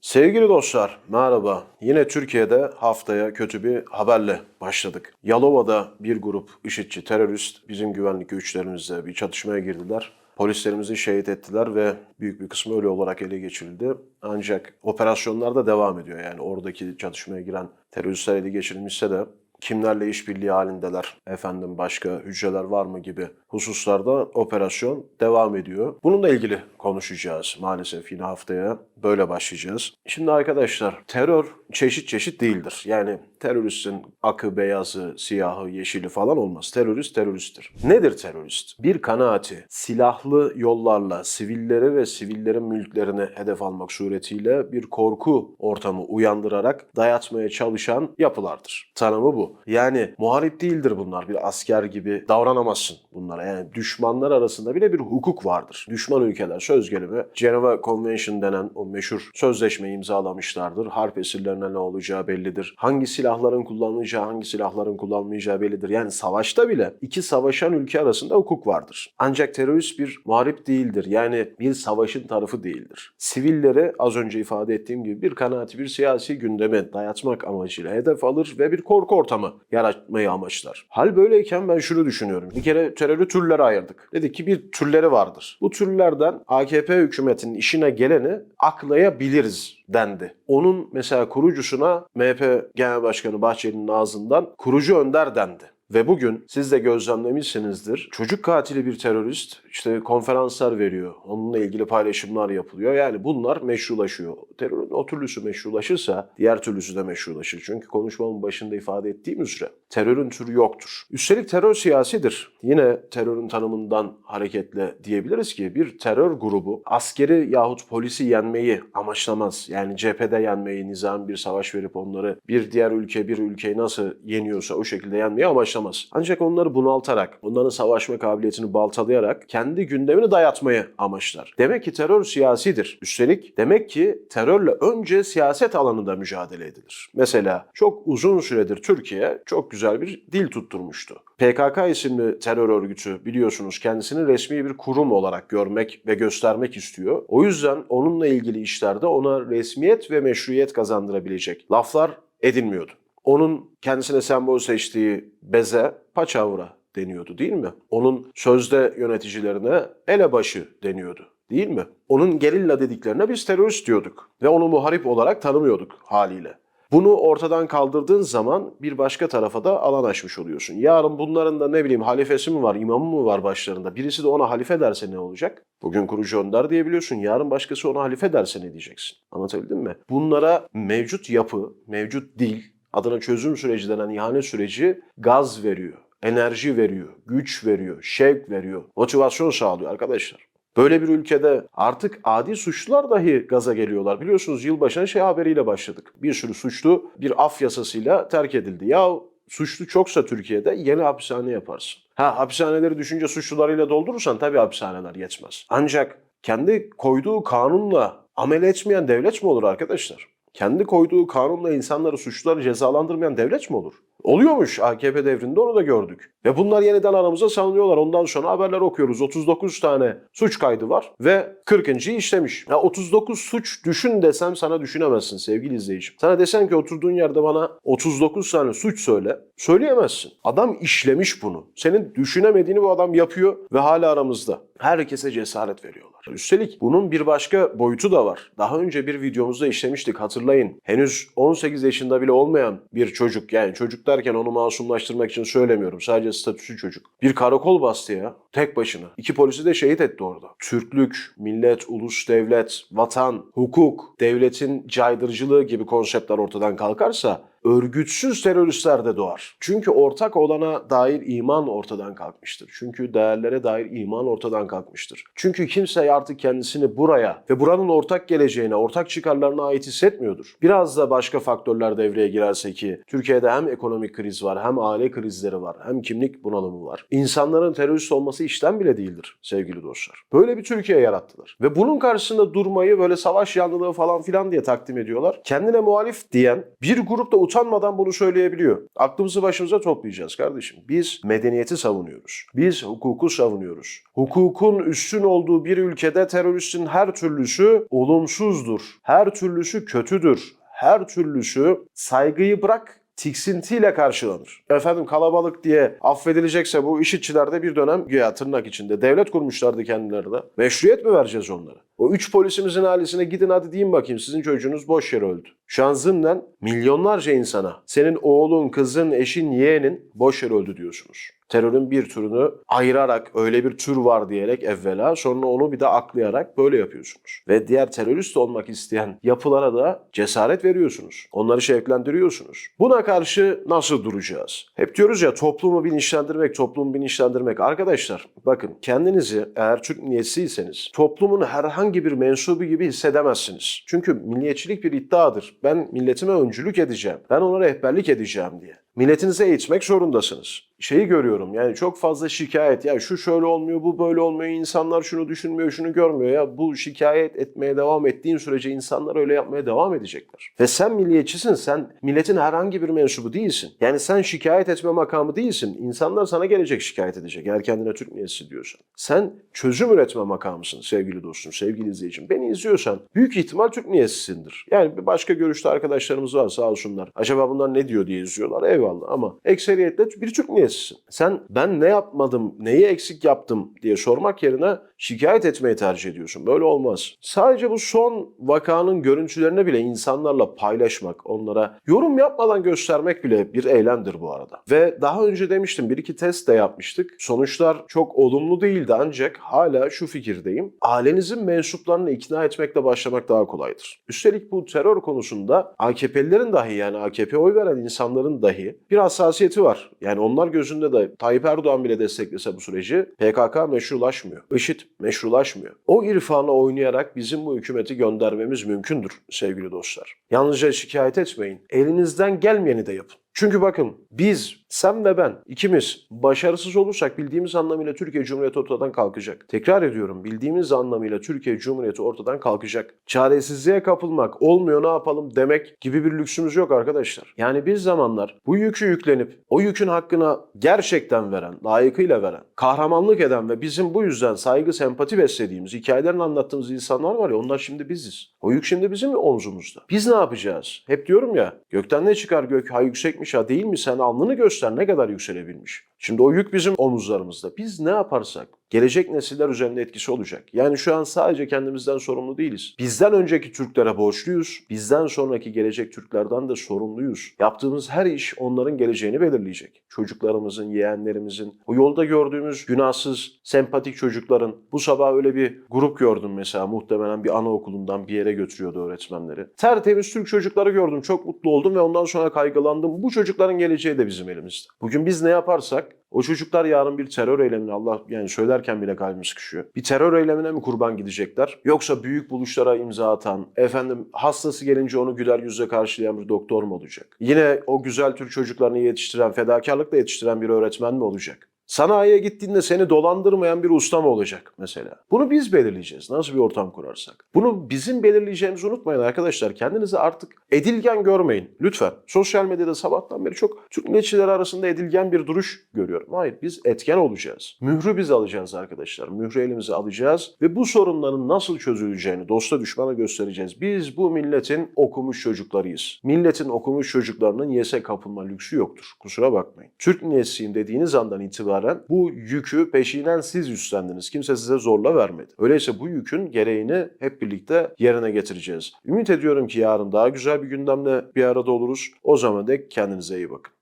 Sevgili dostlar, merhaba. Yine Türkiye'de haftaya kötü bir haberle başladık. Yalova'da bir grup IŞİD'ci terörist bizim güvenlik güçlerimizle bir çatışmaya girdiler. Polislerimizi şehit ettiler ve büyük bir kısmı ölü olarak ele geçirildi. Ancak operasyonlar da devam ediyor. Yani oradaki çatışmaya giren teröristler ele geçirilmişse de kimlerle işbirliği halindeler, efendim başka hücreler var mı gibi hususlarda operasyon devam ediyor. Bununla ilgili konuşacağız maalesef yine haftaya böyle başlayacağız. Şimdi arkadaşlar terör çeşit çeşit değildir. Yani teröristin akı, beyazı, siyahı, yeşili falan olmaz. Terörist teröristtir. Nedir terörist? Bir kanaati silahlı yollarla sivilleri ve sivillerin mülklerini hedef almak suretiyle bir korku ortamı uyandırarak dayatmaya çalışan yapılardır. Tanımı bu. Yani muharip değildir bunlar. Bir asker gibi davranamazsın bunlara. Yani düşmanlar arasında bile bir hukuk vardır. Düşman ülkeler söz gelimi Geneva Convention denen o meşhur sözleşmeyi imzalamışlardır. Harp esirlerine ne olacağı bellidir. Hangi silahların kullanılacağı, hangi silahların kullanmayacağı bellidir. Yani savaşta bile iki savaşan ülke arasında hukuk vardır. Ancak terörist bir muharip değildir. Yani bir savaşın tarafı değildir. Sivilleri az önce ifade ettiğim gibi bir kanaati, bir siyasi gündeme dayatmak amacıyla hedef alır ve bir korku ortamı yaratmayı amaçlar. Hal böyleyken ben şunu düşünüyorum. Bir kere terörü türlere ayırdık. Dedik ki bir türleri vardır. Bu türlerden AKP hükümetinin işine geleni aklayabiliriz dendi. Onun mesela kurucusuna MHP Genel Başkanı Bahçeli'nin ağzından kurucu önder dendi. Ve bugün siz de gözlemlemişsinizdir. Çocuk katili bir terörist işte konferanslar veriyor. Onunla ilgili paylaşımlar yapılıyor. Yani bunlar meşrulaşıyor. Terörün o türlüsü meşrulaşırsa diğer türlüsü de meşrulaşır. Çünkü konuşmamın başında ifade ettiğim üzere terörün türü yoktur. Üstelik terör siyasidir. Yine terörün tanımından hareketle diyebiliriz ki bir terör grubu askeri yahut polisi yenmeyi amaçlamaz. Yani cephede yenmeyi, nizam bir savaş verip onları bir diğer ülke bir ülkeyi nasıl yeniyorsa o şekilde yenmeyi amaçlamaz. Ancak onları bunaltarak, onların savaşma kabiliyetini baltalayarak kendi gündemini dayatmayı amaçlar. Demek ki terör siyasidir. Üstelik demek ki terörle önce siyaset alanında mücadele edilir. Mesela çok uzun süredir Türkiye çok güzel bir dil tutturmuştu. PKK isimli terör örgütü biliyorsunuz kendisini resmi bir kurum olarak görmek ve göstermek istiyor. O yüzden onunla ilgili işlerde ona resmiyet ve meşruiyet kazandırabilecek laflar edilmiyordu. Onun kendisine sembol seçtiği beze paçavra deniyordu değil mi? Onun sözde yöneticilerine elebaşı deniyordu değil mi? Onun gerilla dediklerine biz terörist diyorduk ve onu muharip olarak tanımıyorduk haliyle. Bunu ortadan kaldırdığın zaman bir başka tarafa da alan açmış oluyorsun. Yarın bunların da ne bileyim halifesi mi var, imamı mı var başlarında? Birisi de ona halife derse ne olacak? Bugün kurucu önder diyebiliyorsun. Yarın başkası ona halife derse ne diyeceksin? Anlatabildim mi? Bunlara mevcut yapı, mevcut dil, adına çözüm süreci denen ihanet süreci gaz veriyor, enerji veriyor, güç veriyor, şevk veriyor, motivasyon sağlıyor arkadaşlar. Böyle bir ülkede artık adi suçlular dahi gaza geliyorlar. Biliyorsunuz yılbaşına şey haberiyle başladık. Bir sürü suçlu bir af yasasıyla terk edildi. Ya suçlu çoksa Türkiye'de yeni hapishane yaparsın. Ha hapishaneleri düşünce suçlularıyla doldurursan tabii hapishaneler yetmez. Ancak kendi koyduğu kanunla amel etmeyen devlet mi olur arkadaşlar? Kendi koyduğu kanunla insanları suçluları cezalandırmayan devlet mi olur? Oluyormuş AKP devrinde onu da gördük. Ve bunlar yeniden aramıza salınıyorlar. Ondan sonra haberler okuyoruz. 39 tane suç kaydı var ve 40.yi işlemiş. Ya 39 suç düşün desem sana düşünemezsin sevgili izleyicim. Sana desen ki oturduğun yerde bana 39 tane suç söyle. Söyleyemezsin. Adam işlemiş bunu. Senin düşünemediğini bu adam yapıyor ve hala aramızda. Herkese cesaret veriyorlar. Üstelik bunun bir başka boyutu da var. Daha önce bir videomuzda işlemiştik hatırlayın. Henüz 18 yaşında bile olmayan bir çocuk yani çocuk derken onu masumlaştırmak için söylemiyorum. Sadece statüsü çocuk. Bir karakol bastı ya tek başına. İki polisi de şehit etti orada. Türklük, millet, ulus, devlet, vatan, hukuk, devletin caydırıcılığı gibi konseptler ortadan kalkarsa örgütsüz teröristler de doğar. Çünkü ortak olana dair iman ortadan kalkmıştır. Çünkü değerlere dair iman ortadan kalkmıştır. Çünkü kimse artık kendisini buraya ve buranın ortak geleceğine, ortak çıkarlarına ait hissetmiyordur. Biraz da başka faktörler devreye girerse ki Türkiye'de hem ekonomik kriz var, hem aile krizleri var, hem kimlik bunalımı var. İnsanların terörist olması işten bile değildir sevgili dostlar. Böyle bir Türkiye yarattılar. Ve bunun karşısında durmayı böyle savaş yanlılığı falan filan diye takdim ediyorlar. Kendine muhalif diyen bir grup da utanmadan bunu söyleyebiliyor. Aklımızı başımıza toplayacağız kardeşim. Biz medeniyeti savunuyoruz. Biz hukuku savunuyoruz. Hukukun üstün olduğu bir ülkede teröristin her türlüsü olumsuzdur. Her türlüsü kötüdür. Her türlüsü saygıyı bırak tiksintiyle karşılanır. Efendim kalabalık diye affedilecekse bu işitçilerde bir dönem güya tırnak içinde devlet kurmuşlardı kendilerine. Meşruiyet mi vereceğiz onlara? O üç polisimizin ailesine gidin hadi deyin bakayım sizin çocuğunuz boş yere öldü. Şu an zımnen milyonlarca insana senin oğlun, kızın, eşin, yeğenin boş yere öldü diyorsunuz. Terörün bir türünü ayırarak öyle bir tür var diyerek evvela sonra onu bir de aklayarak böyle yapıyorsunuz. Ve diğer terörist olmak isteyen yapılara da cesaret veriyorsunuz. Onları şevklendiriyorsunuz. Buna karşı nasıl duracağız? Hep diyoruz ya toplumu bilinçlendirmek, toplumu bilinçlendirmek. Arkadaşlar bakın kendinizi eğer Türk milliyetçiyseniz toplumun herhangi bir mensubu gibi hissedemezsiniz. Çünkü milliyetçilik bir iddiadır. Ben milletime öncülük edeceğim. Ben ona rehberlik edeceğim diye. Milletinize eğitmek zorundasınız. Şeyi görüyorum yani çok fazla şikayet ya şu şöyle olmuyor bu böyle olmuyor insanlar şunu düşünmüyor şunu görmüyor ya bu şikayet etmeye devam ettiğin sürece insanlar öyle yapmaya devam edecekler. Ve sen milliyetçisin sen milletin herhangi bir mensubu değilsin. Yani sen şikayet etme makamı değilsin. İnsanlar sana gelecek şikayet edecek eğer kendine Türk milliyetçisi diyorsan. Sen çözüm üretme makamısın sevgili dostum sevgili izleyicim. Beni izliyorsan büyük ihtimal Türk milliyetçisisindir. Yani bir başka görüşte arkadaşlarımız var sağ olsunlar. Acaba bunlar ne diyor diye izliyorlar eyvallah ama ekseriyetle bir Türk milliyetçisisin. Sen ben ne yapmadım, neyi eksik yaptım diye sormak yerine şikayet etmeyi tercih ediyorsun. Böyle olmaz. Sadece bu son vakanın görüntülerini bile insanlarla paylaşmak, onlara yorum yapmadan göstermek bile bir eylemdir bu arada. Ve daha önce demiştim bir iki test de yapmıştık. Sonuçlar çok olumlu değildi ancak hala şu fikirdeyim. Ailenizin mensuplarını ikna etmekle başlamak daha kolaydır. Üstelik bu terör konusunda AKP'lilerin dahi yani AKP oy veren insanların dahi bir hassasiyeti var. Yani onlar gözünde de Tayyip Erdoğan bile desteklese bu süreci PKK meşrulaşmıyor. IŞİD meşrulaşmıyor. O irfanla oynayarak bizim bu hükümeti göndermemiz mümkündür sevgili dostlar. Yalnızca şikayet etmeyin. Elinizden gelmeyeni de yapın. Çünkü bakın biz, sen ve ben ikimiz başarısız olursak bildiğimiz anlamıyla Türkiye Cumhuriyeti ortadan kalkacak. Tekrar ediyorum bildiğimiz anlamıyla Türkiye Cumhuriyeti ortadan kalkacak. Çaresizliğe kapılmak, olmuyor ne yapalım demek gibi bir lüksümüz yok arkadaşlar. Yani bir zamanlar bu yükü yüklenip o yükün hakkına gerçekten veren, layıkıyla veren, kahramanlık eden ve bizim bu yüzden saygı, sempati beslediğimiz, hikayelerini anlattığımız insanlar var ya onlar şimdi biziz. O yük şimdi bizim omzumuzda. Biz ne yapacağız? Hep diyorum ya gökten ne çıkar gök ha yüksekmiş ha değil mi sen alnını göster ne kadar yükselebilmiş. Şimdi o yük bizim omuzlarımızda. Biz ne yaparsak gelecek nesiller üzerinde etkisi olacak. Yani şu an sadece kendimizden sorumlu değiliz. Bizden önceki Türklere borçluyuz. Bizden sonraki gelecek Türklerden de sorumluyuz. Yaptığımız her iş onların geleceğini belirleyecek. Çocuklarımızın, yeğenlerimizin, o yolda gördüğümüz günahsız, sempatik çocukların. Bu sabah öyle bir grup gördüm mesela muhtemelen bir anaokulundan bir yere götürüyordu öğretmenleri. Tertemiz Türk çocukları gördüm. Çok mutlu oldum ve ondan sonra kaygılandım. Bu çocukların geleceği de bizim elimizde. Bugün biz ne yaparsak o çocuklar yarın bir terör eylemine Allah yani söylerken bile kalbim sıkışıyor. Bir terör eylemine mi kurban gidecekler? Yoksa büyük buluşlara imza atan, efendim hastası gelince onu güler yüzle karşılayan bir doktor mu olacak? Yine o güzel Türk çocuklarını yetiştiren, fedakarlıkla yetiştiren bir öğretmen mi olacak? Sanayiye gittiğinde seni dolandırmayan bir usta mı olacak mesela? Bunu biz belirleyeceğiz. Nasıl bir ortam kurarsak. Bunu bizim belirleyeceğimizi unutmayın arkadaşlar. Kendinizi artık edilgen görmeyin. Lütfen. Sosyal medyada sabahtan beri çok Türk milliyetçiler arasında edilgen bir duruş görüyorum. Hayır biz etken olacağız. Mührü biz alacağız arkadaşlar. Mührü elimize alacağız ve bu sorunların nasıl çözüleceğini dosta düşmana göstereceğiz. Biz bu milletin okumuş çocuklarıyız. Milletin okumuş çocuklarının yese kapılma lüksü yoktur. Kusura bakmayın. Türk milliyetçiyim dediğiniz andan itibaren bu yükü peşinen siz üstlendiniz. Kimse size zorla vermedi. Öyleyse bu yükün gereğini hep birlikte yerine getireceğiz. Ümit ediyorum ki yarın daha güzel bir gündemle bir arada oluruz. O zaman dek kendinize iyi bakın.